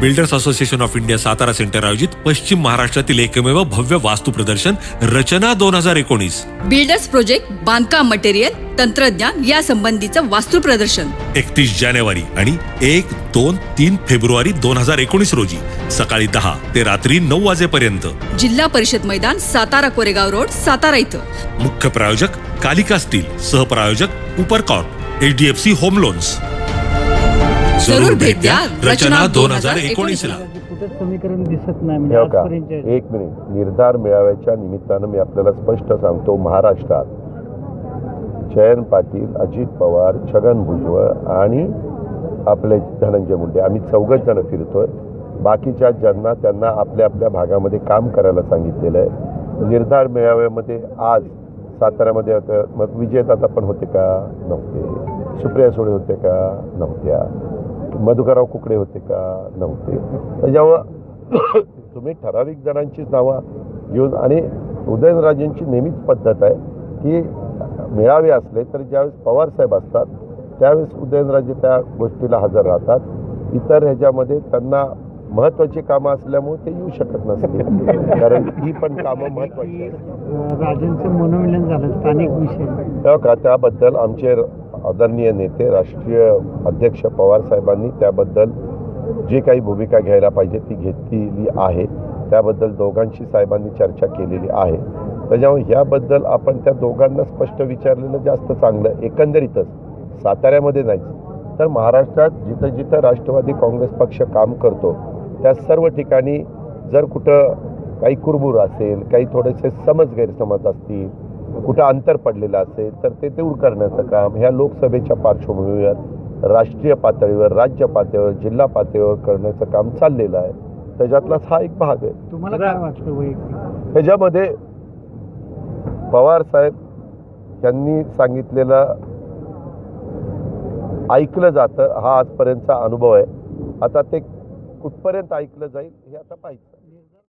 Builders association of India Satara centre आयोजित पश्चिम महाराष्ट्रातील एकमेव भव्य वास्तू प्रदर्शन रचना दोन हजार एकोणीस. बिल्डर्स प्रोजेक्ट बांधकाम मटेरियल तंत्रज्ञान या संबंधीचं वास्तू प्रदर्शन. एकतीस जानेवारी आणि एक दोन तीन फेब्रुवारी दोन हजार एकोणीस रोजी सकाळी दहा ते रात्री नऊ वाजेपर्यंत. जिल्हा परिषद मैदान सातारा कोरेगाव रोड सातारा इथं. मुख्य प्रायोजक कालिका स्टील सहप्रायोजक उपरकॉर्प एचडीएफसी होम लोन्स. जरूर भेट द्या. रचना दोन हजार एकोणीस ला. कुठेच समीकरण दिसत नाही म्हणजे एक मिनिट. निर्धार मेळाव्याच्या निमित्तानं मी आपल्याला स्पष्ट सांगतो महाराष्ट्रात जयंत पाटील अजित पवार छगन भुजबळ आणि आपले धनंजय मुंडे. आम्ही चौघच जण फिरतोय. बाकीच्या ज्यांना त्यांना आपल्या आपल्या भागामध्ये काम करायला सांगितलेलं आहे. निर्धार मेळाव्यामध्ये आज साताऱ्यामध्ये आता मग विजयदादा पण होते का? नव्हते. सुप्रिया सुळे होते का? नव्हत्या. मधुकरराव कुकडे होते का नव्हते. त्याच्यामुळं तुम्ही ठराविक जणांचीच नावं घेऊन आणि उदयनराजेंची नेहमीच पद्धत आहे की मेळावे असले तर ज्यावेळेस पवारसाहेब असतात त्यावेळेस उदयनराजे त्या गोष्टीला हजर राहतात. इतर ह्याच्यामध्ये त्यांना महत्त्वाची कामं असल्यामुळे ते येऊ शकत नसते कारण ही पण कामं महत्त्वाची राजांचं मनोमिलन झालं स्थानिक विषय. का? त्याबद्दल आमचे आदरणीय नेते राष्ट्रीय अध्यक्ष पवार साहेबांनी त्याबद्दल जी काही भूमिका घ्यायला पाहिजे ती घेतलेली आहे. त्याबद्दल दोघांशी साहेबांनी चर्चा केलेली आहे. त्याच्यामुळे ह्याबद्दल आपण त्या दोघांना स्पष्ट विचारलेलं जास्त चांगलं. एकंदरीतच साताऱ्यामध्ये नाही तर महाराष्ट्रात जिथं जिथं राष्ट्रवादी काँग्रेस पक्ष काम करतो त्या सर्व ठिकाणी जर कुठं काही कुरबुर असेल काही थोडेसे समज गैरसमज असतील कुठं अंतर पडलेलं असेल तर ते दूर करण्याचं काम ह्या लोकसभेच्या पार्श्वभूमीवर राष्ट्रीय पातळीवर राज्य पातळीवर जिल्हा पातळीवर करण्याचं काम चाललेलं आहे. त्याच्यातलाच हा एक भाग आहे. तुम्हाला काय वाटतं वैयक्तिक? ह्याच्यामध्ये पवार साहेब यांनी सांगितलेलं ऐकलं जातं हा आजपर्यंतचा अनुभव आहे. आता ते कुठपर्यंत ऐकलं जाईल हे आता पाहिजे